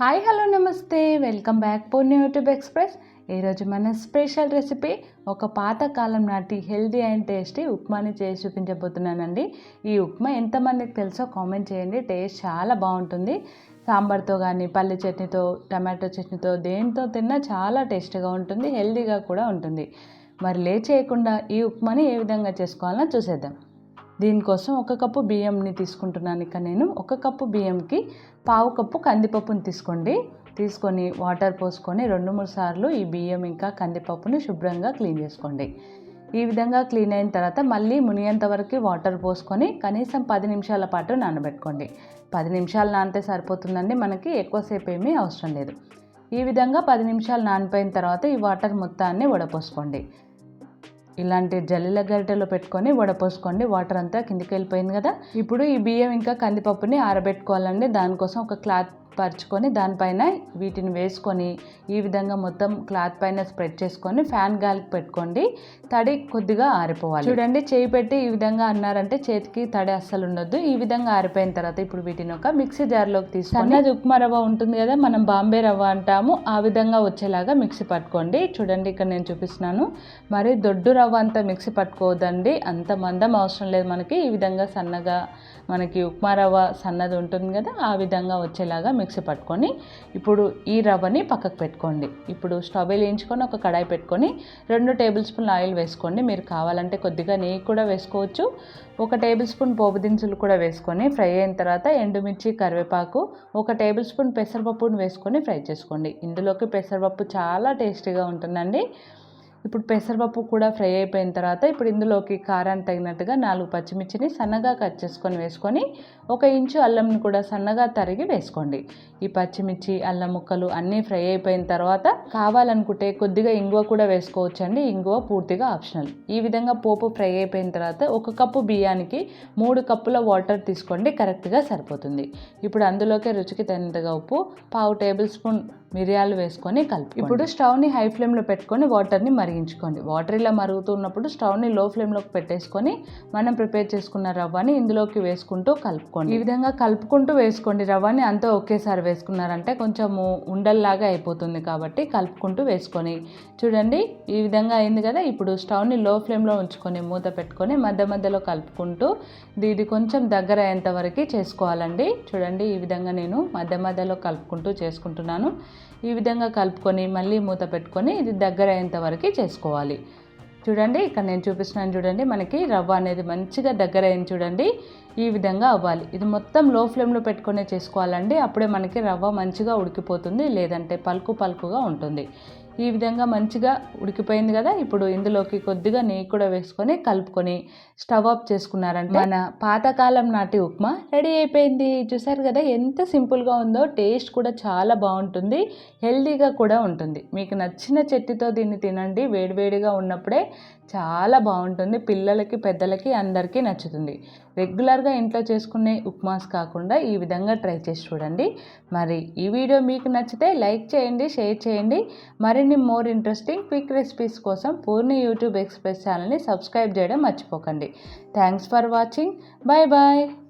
Hi hello నమస్తే welcome back Poorni YouTube express ఈరోజు మన స్పెషల్ రెసిపీ ఒక పాతకాలం నాటి హెల్దీ అండ్ టేస్టీ ఉప్మాని చేసి చూపించబోతున్నానండి. ఈ ఉప్మా ఎంతమందికి తెలుసో కామెంట్ చేయండి టేస్ట్ చాలా బాగుంటుంది. సాంబార్తో కానీ పల్లి చట్నీతో టమాటో చట్నీతో దేంతో తిన్నా చాలా టేస్ట్గా ఉంటుంది హెల్దీగా కూడా ఉంటుంది. మరి లే చేయకుండా ఈ ఉప్మాని ఏ విధంగా చేసుకోవాలో చూసేద్దాం. దీనికోసం ఒక కప్పు బియ్యంని తీసుకుంటున్నాను ఇక నేను. ఒక కప్పు బియ్యంకి పావు కప్పు కందిపప్పుని తీసుకోండి. తీసుకొని వాటర్ పోసుకొని రెండు మూడు సార్లు ఈ బియ్యం ఇంకా కందిపప్పుని శుభ్రంగా క్లీన్ చేసుకోండి. ఈ విధంగా క్లీన్ అయిన తర్వాత మళ్ళీ మునిగేంత వరకు వాటర్ పోసుకొని కనీసం పది నిమిషాల పాటు నానబెట్టుకోండి. పది నిమిషాలు నానితే సరిపోతుందండి మనకి ఎక్కువసేపు ఏమీ అవసరం లేదు. ఈ విధంగా పది నిమిషాలు నానిపోయిన తర్వాత ఈ వాటర్ మొత్తాన్ని వడపోసుకోండి. ఇలాంటి జల్లెల గరిటెలో పెట్టుకొని వడపోసుకోండి. వాటర్ అంతా కిందికి వెళ్ళిపోయింది కదా. ఇప్పుడు ఈ బియ్యం ఇంకా కందిపప్పుని ఆరబెట్టుకోవాలండి. దానికోసం ఒక క్లాత్ పరుచుకొని దానిపైన వీటిని వేసుకొని ఈ విధంగా మొత్తం క్లాత్ పైన స్ప్రెడ్ చేసుకొని ఫ్యాన్ గాలికి పెట్టుకోండి. తడి కొద్దిగా ఆరిపోవాలి. చూడండి చేయి పెట్టి ఈ విధంగా అన్నారంటే చేతికి తడి అస్సలు ఉండొద్దు. ఈ విధంగా ఆరిపోయిన తర్వాత ఇప్పుడు వీటిని ఒక మిక్సీ జార్లోకి తీసుకొని అది ఉప్మా రవ్వ ఉంటుంది కదా మనం బాంబే రవ్వ అంటాము. ఆ విధంగా వచ్చేలాగా మిక్సీ పట్టుకోండి. చూడండి ఇక్కడ నేను చూపిస్తున్నాను. మరి దొడ్డు రవ్వ అంతా మిక్సీ పట్టుకోవద్దండి. అంత మందం అవసరం లేదు మనకి. ఈ విధంగా సన్నగా మనకి ఉప్మా రవ్వ సన్నది ఉంటుంది కదా ఆ విధంగా వచ్చేలాగా మిక్సీ పట్టుకొని ఇప్పుడు ఈ రవ్వని పక్కకు పెట్టుకోండి. ఇప్పుడు స్టవ్ వేయించుకొని ఒక కడాయి పెట్టుకొని రెండు టేబుల్ స్పూన్ ఆయిల్ వేసుకోండి. మీరు కావాలంటే కొద్దిగా నెయ్యి కూడా వేసుకోవచ్చు. ఒక టేబుల్ స్పూన్ పోపు దినుసులు కూడా వేసుకొని ఫ్రై అయిన తర్వాత ఎండుమిర్చి కరివేపాకు ఒక టేబుల్ స్పూన్ పెసరపప్పును వేసుకొని ఫ్రై చేసుకోండి. ఇందులోకి పెసరపప్పు చాలా టేస్టీగా ఉంటుందండి. ఇప్పుడు పెసరపప్పు కూడా ఫ్రై అయిపోయిన తర్వాత ఇప్పుడు ఇందులోకి కారాన్ని తగినట్టుగా నాలుగు పచ్చిమిర్చిని సన్నగా కట్ చేసుకొని వేసుకొని ఒక ఇంచు అల్లంని కూడా సన్నగా తరిగి వేసుకోండి. ఈ పచ్చిమిర్చి అల్లం ముక్కలు అన్నీ ఫ్రై అయిపోయిన తర్వాత కావాలనుకుంటే కొద్దిగా ఇంగువ కూడా వేసుకోవచ్చు అండి ఇంగువ పూర్తిగా ఆప్షనల్. ఈ విధంగా పోపు ఫ్రై అయిపోయిన తర్వాత ఒక కప్పు బియ్యానికి మూడు కప్పుల వాటర్ తీసుకోండి. కరెక్ట్గా సరిపోతుంది. ఇప్పుడు అందులోకి రుచికి తగినంతగా ఉప్పు పావు టేబుల్ స్పూన్ మిరియాలు వేసుకొని కలిపి ఇప్పుడు స్టవ్ని హై ఫ్లేమ్లో పెట్టుకొని వాటర్ని మరిగించుకోండి. వాటర్ ఇలా మరుగుతున్నప్పుడు స్టవ్ని లో ఫ్లేమ్లోకి పెట్టేసుకొని మనం ప్రిపేర్ చేసుకున్న రవ్వని ఇందులోకి వేసుకుంటూ కలుపుకోండి. ఈ విధంగా కలుపుకుంటూ వేసుకోండి. రవ్వని అంతా ఒకేసారి వేసుకున్నారంటే కొంచెము ఉండల్లాగా అయిపోతుంది కాబట్టి కలుపుకుంటూ వేసుకొని. చూడండి ఈ విధంగా అయింది కదా? ఇప్పుడు స్టవ్ని లో ఫ్లేమ్లో ఉంచుకొని మూత పెట్టుకొని మధ్య మధ్యలో కలుపుకుంటూ ఇది కొంచెం దగ్గర అయ్యేంత వరకు చేసుకోవాలండి. చూడండి ఈ విధంగా నేను మధ్య మధ్యలో కలుపుకుంటూ చేసుకుంటున్నాను. ఈ విధంగా కలుపుకొని మళ్ళీ మూత పెట్టుకొని ఇది దగ్గర అయ్యేంత వరకు చేసుకోవాలి. చూడండి ఇక్కడ నేను చూపిస్తున్నాను చూడండి మనకి రవ్వ అనేది మంచిగా దగ్గర అయింది చూడండి. ఈ విధంగా అవ్వాలి. ఇది మొత్తం లో ఫ్లేమ్లో పెట్టుకునే చేసుకోవాలండి. అప్పుడే మనకి రవ్వ మంచిగా ఉడికిపోతుంది లేదంటే పలుకు పలుకుగా ఉంటుంది. ఈ విధంగా మంచిగా ఉడికిపోయింది కదా ఇప్పుడు ఇందులోకి కొద్దిగా నెయ్యి కూడా వేసుకొని కలుపుకొని స్టవ్ ఆఫ్ చేసుకున్నారంటే మన పాతకాలం నాటి ఉప్మా రెడీ అయిపోయింది. చూసారు కదా ఎంత సింపుల్గా ఉందో టేస్ట్ కూడా చాలా బాగుంటుంది హెల్దీగా కూడా ఉంటుంది. మీకు నచ్చిన చెట్టుతో దీన్ని తినండి. వేడివేడిగా ఉన్నప్పుడే చాలా బాగుంటుంది. పిల్లలకి పెద్దలకి అందరికీ నచ్చుతుంది. రెగ్యులర్గా ఇంట్లో చేసుకునే ఉప్మాస్ కాకుండా ఈ విధంగా ట్రై చేసి చూడండి. మరి ఈ వీడియో మీకు నచ్చితే లైక్ చేయండి షేర్ చేయండి. మరిన్ని మోర్ ఇంట్రెస్టింగ్ క్విక్ రెసిపీస్ కోసం పూర్ణి యూట్యూబ్ ఎక్స్ప్రెస్ ఛానల్ని సబ్స్క్రైబ్ చేయడం మర్చిపోకండి. Thanks for watching. Bye bye